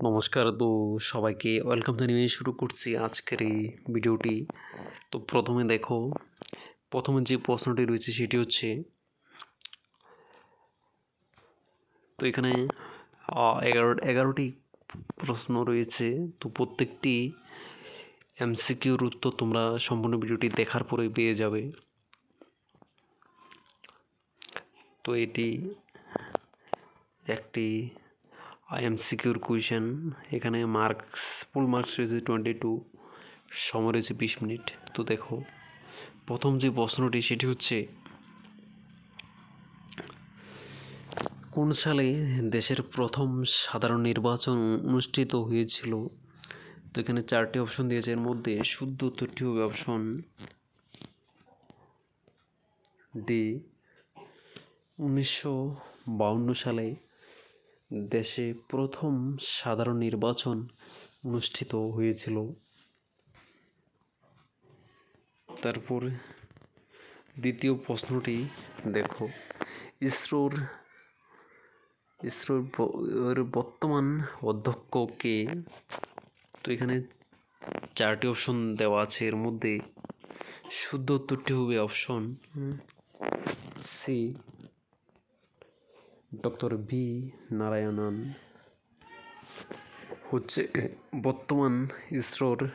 নমস্কার। তো সবাইকে ওয়েলকাম জানিয়ে শুরু করছি আজকের এই ভিডিওটি তো প্রথমে দেখো, প্রথমে যে প্রশ্নটি রয়েছে সেটি হচ্ছে, তো এখানে এগারো, এগারোটি প্রশ্ন রয়েছে। তো প্রত্যেকটি এমসিকিউর উত্তর তোমরা সম্পূর্ণ ভিডিওটি দেখার পরে পেয়ে যাবে। তো এটি একটি এমসিকিউর কুইশন এখানে মার্কস ফুল মার্কস রয়েছে টোয়েন্টি টু সময় রয়েছে বিশ মিনিট। তো দেখো, প্রথম যে প্রশ্নটি সেটি হচ্ছে, কোন সালে দেশের প্রথম সাধারণ নির্বাচন অনুষ্ঠিত হয়েছিল? তো এখানে চারটি অপশন দিয়েছে। এর মধ্যে শুদ্ধ উত্তরটি হবে অপশন ডি উনিশশো বাউন্ন সালে দেশে প্রথম সাধারণ নির্বাচন অনুষ্ঠিত হয়েছিল। তারপর দ্বিতীয় প্রশ্নটি দেখো। ইসরোর ইসরোর বর্তমান অধ্যক্ষ কে? তো এখানে চারটি অপশন দেওয়া আছে। এর মধ্যে শুদ্ধ উত্তরটি হবে option C. Doctor B Narayanan হচ্ছে বর্তমান ইসরোর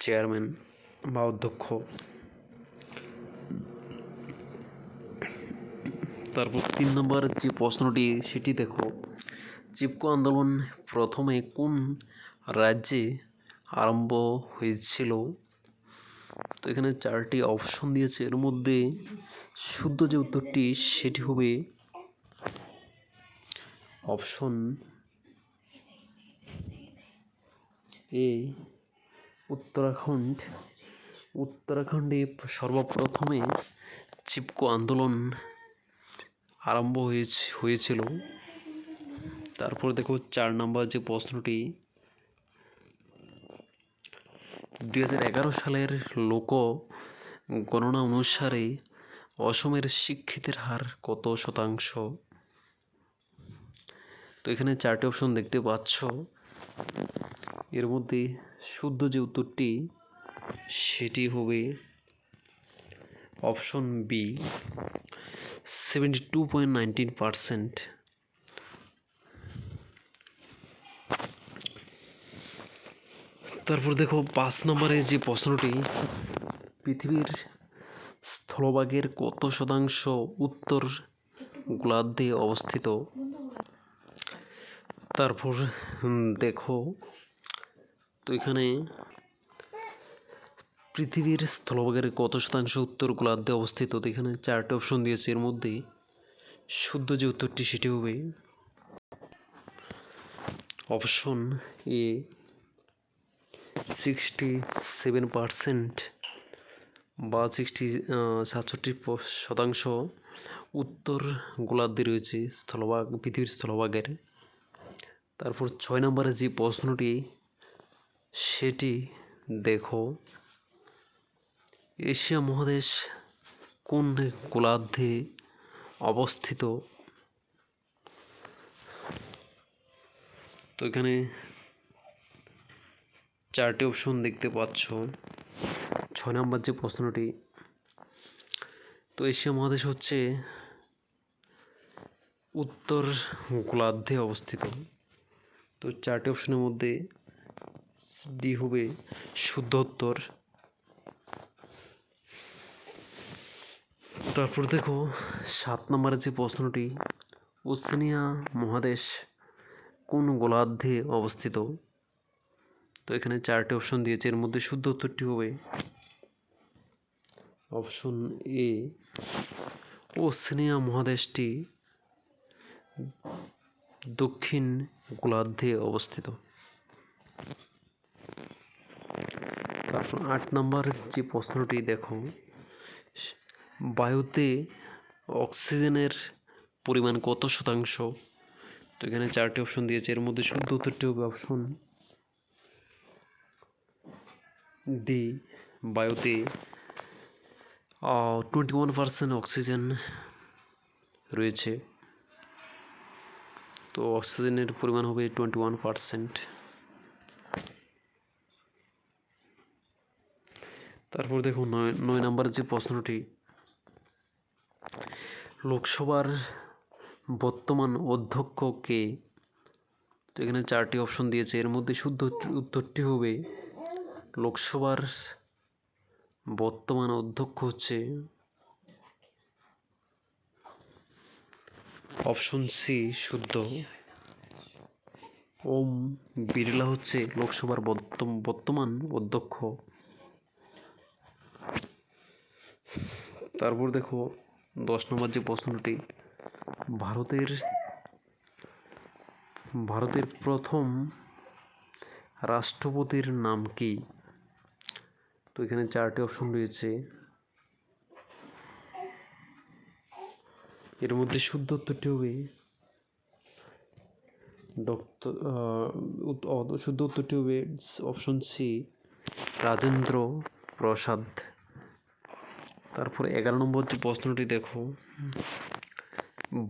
চেয়ারম্যান বা অধ্যক্ষ। তারপর তিন নম্বর যে প্রশ্নটি, সেটি দেখো। চিপকো আন্দোলন প্রথমে কোন রাজ্যে আরম্ভ হয়েছিল? তো এখানে চারটি অপশন দিয়েছে। এর মধ্যে শুদ্ধ যে উত্তরটি, সেটি হবে অপশন এ, উত্তরাখণ্ড। উত্তরাখণ্ডে সর্বপ্রথমে চিপকো আন্দোলন আরম্ভ হয়েছে, হয়েছিল। তারপর দেখো চার নম্বর যে প্রশ্নটি দুই হাজার এগারো সালের লোক গণনা অনুসারে অসমের শিক্ষিতের হার কত শতাংশ? তো এখানে চারটি অপশন দেখতে পাচ্ছ। এর মধ্যে শুদ্ধ যে উত্তরটি, সেটি হবে option B seventy two point nineteen percent তারপর দেখো পাঁচ নম্বরে যে প্রশ্নটি, পৃথিবীর স্থলভাগের কত শতাংশ উত্তর গোলার্ধে অবস্থিত? তারপর দেখো, তো এখানে পৃথিবীর স্থলভাগের কত শতাংশ উত্তর গোলার্ধে অবস্থিত? তো এখানে চারটে অপশন দিয়েছে। এর মধ্যে শুদ্ধ যে উত্তরটি সেটি হবে option A sixty seven percent বা সিক্সটি সাতষট্টি শতাংশ উত্তর গোলার্ধে রয়েছে স্থলভাগ, পৃথিবীর স্থলভাগের। তারপর ছয় নম্বরে যে প্রশ্নটি, সেটি দেখো। এশিয়া মহাদেশ কোন গোলার্ধে অবস্থিত? তো এখানে চারটি অপশন দেখতে পাচ্ছ। ছয় নম্বর যে প্রশ্নটি, তো এশিয়া মহাদেশ হচ্ছে উত্তর গোলার্ধে অবস্থিত। তো চারটি অপশনের মধ্যে ডি হবে শুদ্ধ উত্তর তারপর দেখো সাত নম্বরের যে প্রশ্নটি ওসেনিয়া মহাদেশ কোন গোলার্ধে অবস্থিত? তো এখানে চারটি অপশন দিয়েছে, এর মধ্যে শুদ্ধ উত্তরটি হবে অপশন এ ওসেনিয়া মহাদেশটি দক্ষিণ গোলার্ধে অবস্থিত। তারপর আট নম্বর যে প্রশ্নটি দেখো, বায়ুতে অক্সিজেনের পরিমাণ কত শতাংশ? তো এখানে চারটি অপশন দিয়েছে। এর মধ্যে শুদ্ধ উত্তরটি হবে অপশন ডি বায়ুতে টোয়েন্টি ওয়ান পার্সেন্ট অক্সিজেন রয়েছে। তো অক্সিজেনের পরিমাণ হবে টোয়েন্টি ওয়ান পারসেন্ট তারপর দেখুন নয় নয় নম্বর যে প্রশ্নটি, লোকসভার বর্তমান অধ্যক্ষ কে? তো এখানে চারটি অপশন দিয়েছে। এর মধ্যে শুদ্ধ উত্তরটি হবে, লোকসভার বর্তমান অধ্যক্ষ হচ্ছে অপশন সি শুদ্ধ। ওম বিড়লা হচ্ছে লোকসভার বর্তম- বর্তমান অধ্যক্ষ। তারপর দেখো দশ নম্বর যে প্রশ্নটি ভারতের ভারতের প্রথম রাষ্ট্রপতির নাম কি? তো এখানে চারটি অপশন রয়েছে। এর মধ্যে শুদ্ধ উত্তরটি হবে ডক্টর শুদ্ধ উত্তরটি হবে অপশন সি, রাজেন্দ্র প্রসাদ। তারপরে এগারো নম্বর যে প্রশ্নটি দেখো,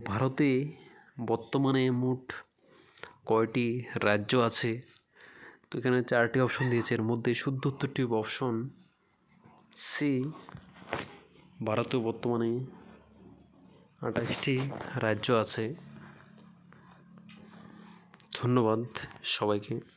ভারতে বর্তমানে মোট কয়টি রাজ্য আছে? তো এখানে চারটি অপশন দিয়েছে, এর মধ্যে শুদ্ধ উত্তরটি অপশন সি ভারতে বর্তমানে আঠাশটি রাজ্য আছে। ধন্যবাদ সবাইকে।